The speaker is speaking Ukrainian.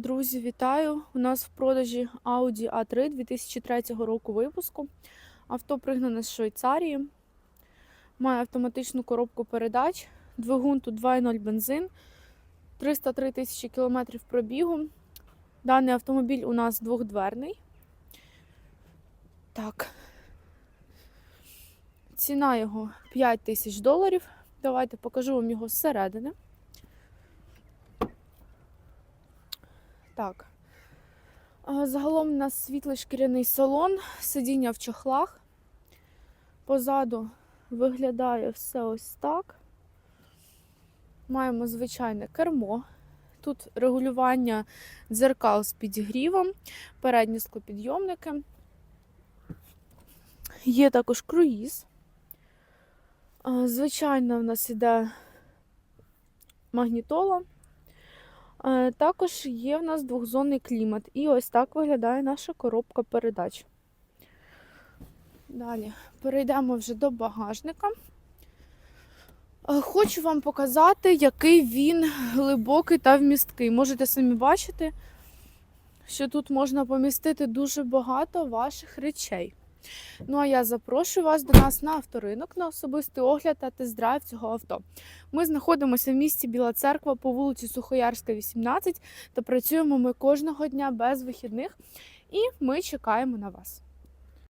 Друзі, вітаю! У нас в продажі Audi A3 2003 року випуску. Авто пригнане з Швейцарії. Має автоматичну коробку передач. Двигун тут 2.0 бензин. 303 тисячі кілометрів пробігу. Даний автомобіль у нас двохдверний. Так. Ціна його 5 тисяч доларів. Давайте покажу вам його зсередини. Так. Загалом у нас світлий шкіряний салон, сидіння в чохлах. Позаду виглядає все ось так. Маємо звичайне кермо. Тут регулювання дзеркал з підігрівом, передні склопідйомники. Є також круїз. Звичайно, в нас іде магнітола. Е, Також є в нас двохзонний клімат. І ось так виглядає наша коробка передач. Далі перейдемо вже до багажника. Е, Хочу вам показати, який він глибокий та вмісткий. Можете самі бачити, що тут можна помістити дуже багато ваших речей. Ну а я запрошую вас до нас на авторинок на особистий огляд та тест-драйв цього авто. Ми знаходимося в місті Біла Церква по вулиці Сухоярська, 18 та працюємо ми кожного дня без вихідних і ми чекаємо на вас.